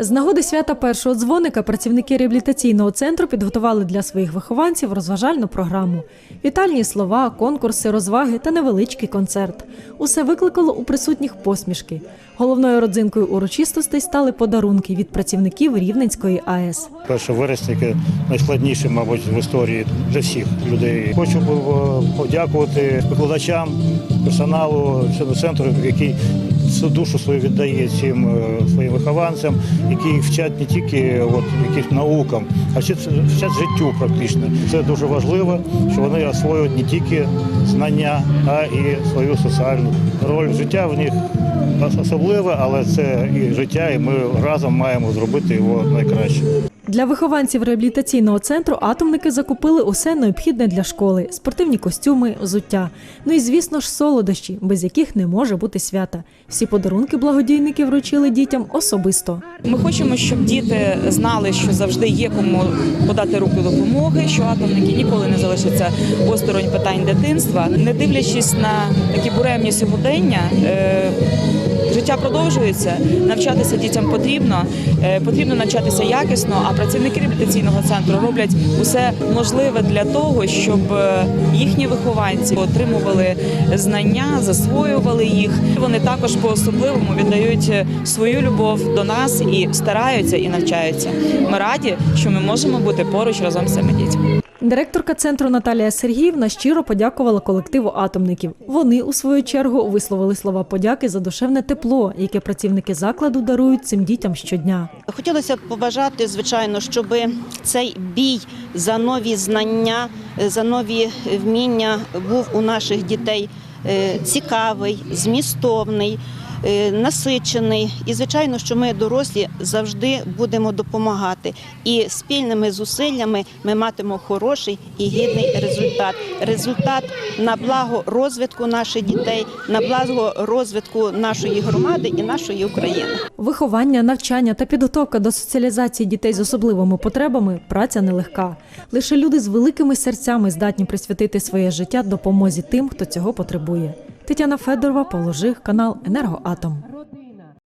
З нагоди свята першого дзвоника працівники реабілітаційного центру підготували для своїх вихованців розважальну програму. Вітальні слова, конкурси, розваги та невеличкий концерт. Усе викликало у присутніх посмішки. Головною родзинкою урочистостей стали подарунки від працівників Рівненської АЕС. 1 вересня, найскладніше, мабуть, в історії для всіх людей. Хочу подякувати викладачам, персоналу центру, який душу свою віддає цим е, своїм вихованцям, які їх вчать не тільки от, якимось наукам, а вчать життю практично. Це дуже важливо, що вони освоюють не тільки знання, а і свою соціальну роль. Життя в них особливе, але це і життя, і ми разом маємо зробити його найкраще. Для вихованців реабілітаційного центру атомники закупили усе необхідне для школи: спортивні костюми, взуття. Ну і звісно ж солодощі, без яких не може бути свята. Всі подарунки благодійники вручили дітям особисто. Ми хочемо, щоб діти знали, що завжди є кому подати руку допомоги, що атомники ніколи не залишаться осторонь питань дитинства. Не дивлячись на такі буремні сьогодення, е, життя продовжується. Навчатися дітям потрібно, е, потрібно навчатися якісно. А працівники реабілітаційного центру роблять усе можливе для того, щоб е, їхні вихованці отримували знання, засвоювали їх. Вони також по-особливому віддають е, свою любов до нас і стараються і навчаються. Ми раді, що ми можемо бути поруч разом з цими дітьми. Директорка центру Наталія Сергіївна щиро подякувала колективу атомників. Вони, у свою чергу, висловили слова подяки за душевне тепло, яке працівники закладу дарують цим дітям щодня. Хотілося б побажати, звичайно, щоб цей бій за нові знання, за нові вміння був у наших дітей е, цікавий, змістовний, насичений. І звичайно, що ми дорослі завжди будемо допомагати. І спільними зусиллями ми матимемо хороший і гідний результат. Результат на благо розвитку наших дітей, на благо розвитку нашої громади і нашої України. Виховання, навчання та підготовка до соціалізації дітей з особливими потребами праця нелегка. Лише люди з великими серцями здатні присвятити своє життя допомозі тим, хто цього потребує. Тетяна Федорова, Павло канал Енергоатом.